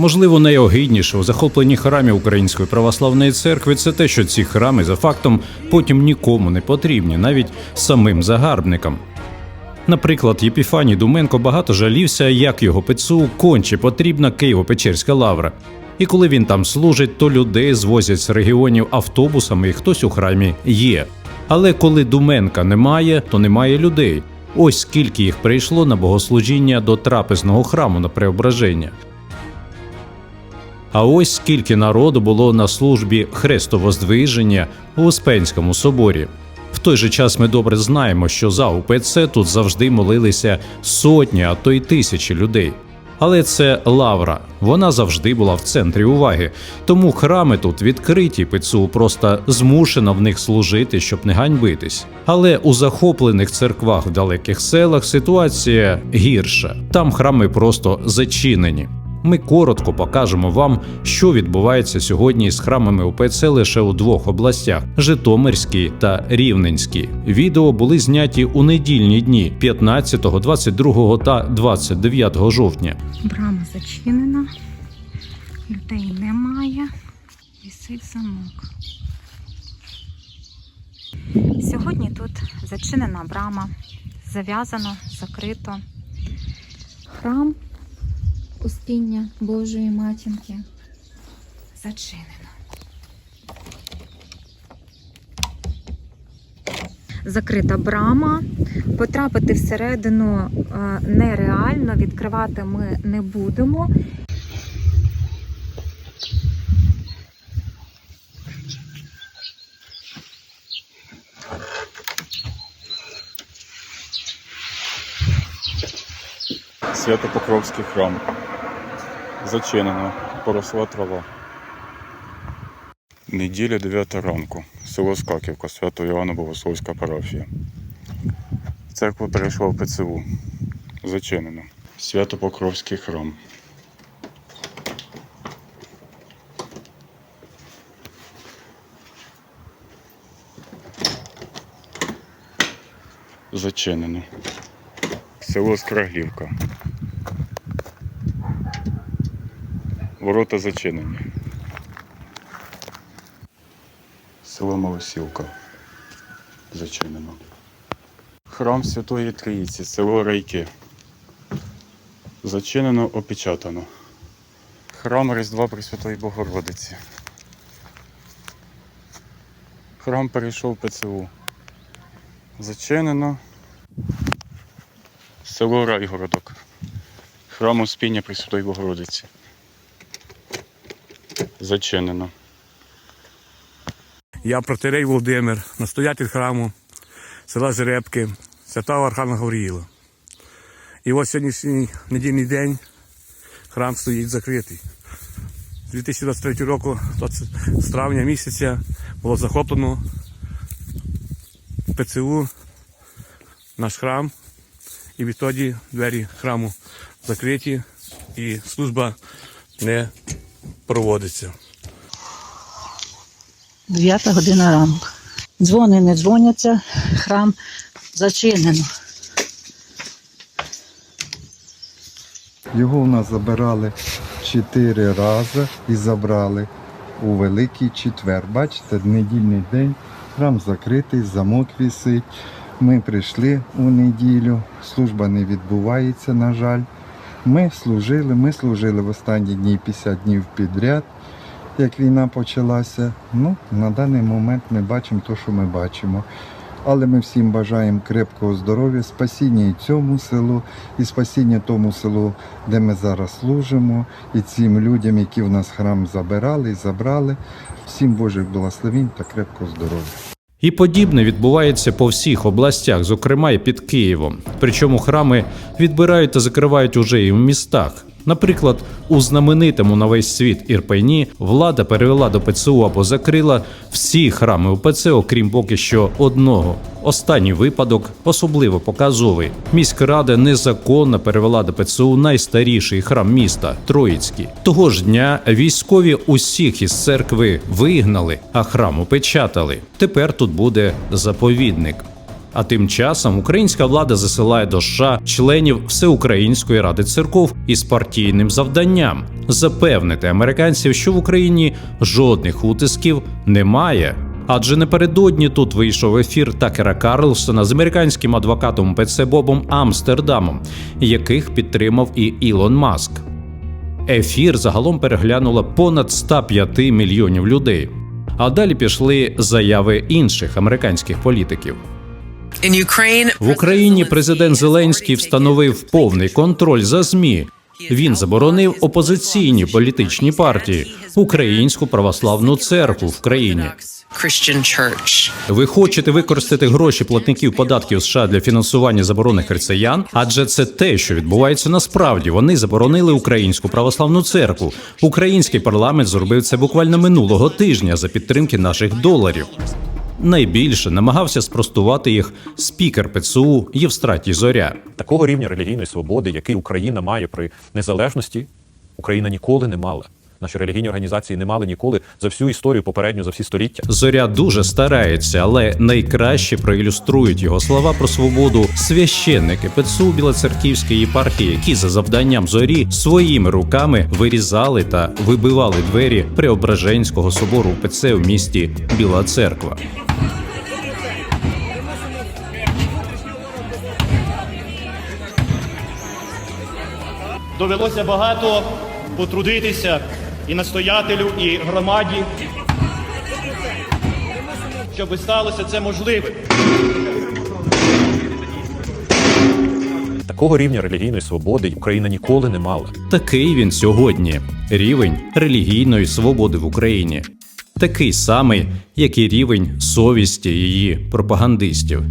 Можливо, найогидніше у захопленні храмів Української православної церкви це те, що ці храми за фактом потім нікому не потрібні, навіть самим загарбникам. Наприклад, Єпіфаній Думенко багато жалівся, як його ПЦУ конче потрібна Києво-Печерська лавра. І коли він там служить, то людей звозять з регіонів автобусами, і хтось у храмі є. Але коли Думенка немає, то немає людей. Ось скільки їх прийшло на богослужіння до трапезного храму на преображення. А ось скільки народу було на службі Хрестовоздвиження у Успенському соборі. В той же час ми добре знаємо, що за УПЦ тут завжди молилися сотні, а то й тисячі людей. Але це лавра, вона завжди була в центрі уваги. Тому храми тут відкриті, ПЦУ просто змушена в них служити, щоб не ганьбитись. Але у захоплених церквах в далеких селах ситуація гірша. Там храми просто зачинені. Ми коротко покажемо вам, що відбувається сьогодні з храмами УПЦ лише у двох областях: Житомирській та Рівненській. Відео були зняті у недільні дні 15, 22 та 29 жовтня. Брама зачинена, людей немає, вісить замок. Сьогодні тут зачинена брама, зав'язано, закрито. Храм Успіння Божої матінки зачинено. Закрита брама. Потрапити всередину е, нереально, відкривати ми не будемо. Свято-Покровський храм. Зачинено. Поросла трава. Неділя 9 ранку. Село Скаківка, свято Іоанна Богословська парафія. Церква перейшла в ПЦУ. Зачинено. Свято-Покровський храм. Зачинено. Село Скраглівка. Ворота зачинені. Село Малосілка. Зачинено. Храм Святої Трійці, село Райки. Зачинено, опечатано. Храм Різдва Пресвятої Богородиці. Храм перейшов ПЦУ. Зачинено. Село Райгородок. Храм Успіння Пресвятої Богородиці. Зачинено. Я протерей Володимир, настоятель храму села Жеребки, святого Архангела Гавріїла. І ось сьогоднішній недільний день храм стоїть закритий. З 2023 року, 20 з травня місяця, було захоплено ПЦУ наш храм. І відтоді двері храму закриті і служба не проводиться. 9 година ранку. Дзвони не дзвоняться, храм зачинено. Його в нас забирали чотири рази і забрали у Великий четвер. Бачите, недільний день, храм закритий, замок вісить. Ми прийшли у неділю, служба не відбувається, на жаль. Ми служили, ми служили в останні дні 50 днів підряд, як війна почалася. Ну, на даний момент ми бачимо те, що ми бачимо. Але ми всім бажаємо крепкого здоров'я, спасіння і цьому селу, і спасіння тому селу, де ми зараз служимо, і цим людям, які в нас храм забирали і забрали. Всім Божих благословень та крепкого здоров'я. І подібне відбувається по всіх областях, зокрема і під Києвом. Причому храми відбирають та закривають уже і в містах. Наприклад, у знаменитому на весь світ Ірпені влада перевела до ПЦУ або закрила всі храми УПЦ, окрім поки що одного. Останній випадок особливо показовий. Міськрада незаконно перевела до ПЦУ найстаріший храм міста Троїцький. Того ж дня військові усіх із церкви вигнали, а храм опечатали. Тепер тут буде заповідник. А тим часом українська влада засилає до США членів Всеукраїнської ради церков із партійним завданням запевнити американців, що в Україні жодних утисків немає. Адже напередодні тут вийшов ефір Такера Карлсона з американським адвокатом ПЦ Бобом Амстердамом, яких підтримав і Ілон Маск. Ефір загалом переглянуло понад 105 мільйонів людей. А далі пішли заяви інших американських політиків. В Україні президент Зеленський встановив повний контроль за ЗМІ. Він заборонив опозиційні політичні партії, Українську православну церкву в країні. Ви хочете використати гроші платників податків США для фінансування заборони християн? Адже це те, що відбувається насправді. Вони заборонили українську православну церкву. Український парламент зробив це буквально минулого тижня за підтримки наших доларів. Найбільше намагався спростувати їх спікер ПЦУ Євстратій Зоря. Такого рівня релігійної свободи, який Україна має при незалежності, Україна ніколи не мала. Наші релігійні організації не мали ніколи за всю історію попередню, за всі століття. Зоря дуже старається, але найкраще проілюструють його слова про свободу священники ПЦУ Білоцерківської єпархії, які за завданням зорі своїми руками вирізали та вибивали двері Преображенського собору ПЦ в місті Біла Церква. Довелося багато потрудитися і настоятелю, і громаді, щоб сталося це можливим. Такого рівня релігійної свободи Україна ніколи не мала. Такий він сьогодні рівень релігійної свободи в Україні, такий самий, як і рівень совісті її пропагандистів.